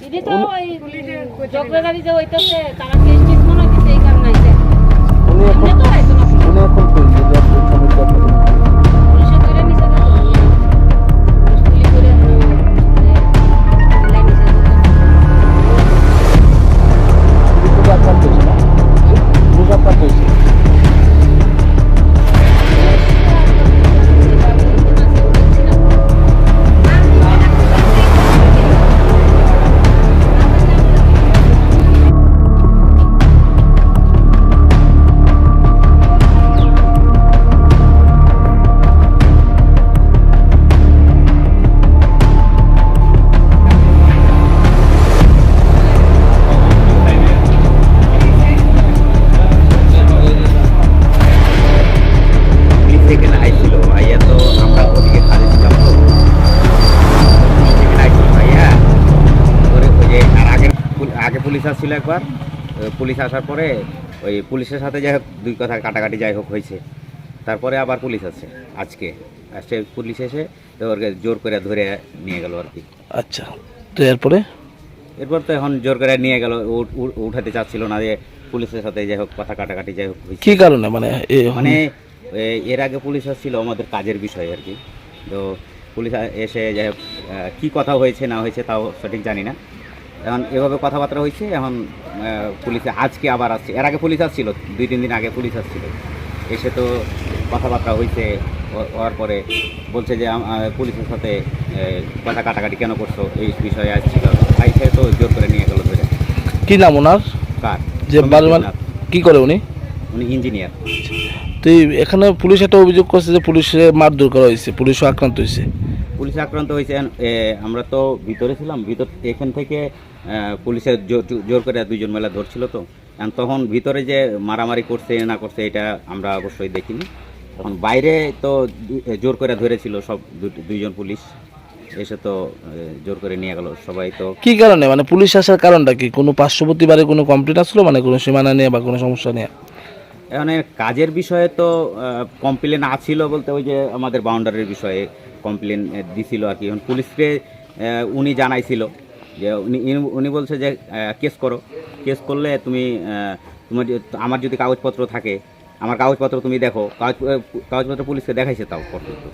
দিদি তো ওই জগরাগাড়ি যে হইতেছে তারা কেস টেস মনে হইতেছে এই কারণে পুলিশ আসছিল একবার। পুলিশ আসার পরে ওই পুলিশের সাথে যাই হোক দুই কথা কাটাকাটি যাই হোক হয়েছে। তারপরে আবার পুলিশ আছে আজকে। আসছে পুলিশ এসে ওকে জোর করে ধরে নিয়ে গেল আর কি। আচ্ছা তো এরপরে? এরপর তো এখন জোর করে নিয়ে গেল উঠাতে চাচ্ছিল না যে পুলিশের সাথে যাই হোক কথা কাটাকাটি যাই হোক কি কারণে? মানে মানে এর আগে পুলিশ আসছিল আমাদের কাজের বিষয় আর কি। তো পুলিশ এসে যাই হোক কী কথা হয়েছে না হয়েছে তাও সঠিক জানি না। এখন এভাবে কথাবার্তা হয়েছে এখন পুলিশে আজকে আবার আসছে। এর আগে পুলিশ আসছিল দুই তিন দিন আগে পুলিশ আসছিল। এসে তো কথাবার্তা হয়েছে হওয়ার পরে বলছে যে পুলিশের সাথে কথা কাটাকাটি কেন করছ? এই বিষয়ে আসছিল। আইসে তো জোর করে নিয়ে গেল ধরে। কি নাম ওনার? কার? যে কি করে উনি? উনি ইঞ্জিনিয়ার। তো এই এখানে পুলিশ একটা অভিযোগ করছে যে পুলিশে মারধর করা হয়েছে পুলিশও আক্রান্ত হয়েছে। পুলিশ আক্রান্ত হয়েছে আমরা তো ভিতরে ছিলাম, ভিতর এখান থেকে পুলিশের জোর করে দুইজন মেলা ধরছিল তো। তখন ভিতরে যে মারামারি করছে না করছে, এটা আমরা অবশ্যই দেখিনি। তখন বাইরে তো জোর করে ধরেছিল সব দুইজন পুলিশ। এসে তো জোর করে নিয়ে গেল সবাই তো। কি কারণে? মানে পুলিশ আসার কারণটা কি? কোনো পার্শ্ববর্তী বারে কোনো কমপ্লেন আসলো? মানে কোনো সীমানা নিয়ে বা কোনো সমস্যা নিয়ে? এখানে কাজের বিষয়ে তো কমপ্লেন আছিল বলতে ওই যে আমাদের বাউন্ডারির বিষয়ে কমপ্লেন দিছিল আর কি। এখন পুলিশকে উনি জানাইছিল যে উনি উনি বলছে যে কেস করো। কেস করলে তুমি তোমার আমার যদি কাগজপত্র থাকে, আমার কাগজপত্র তুমি দেখো। কাগজ, কাগজপত্র পুলিশকে দেখাইছে তাও পর্যন্ত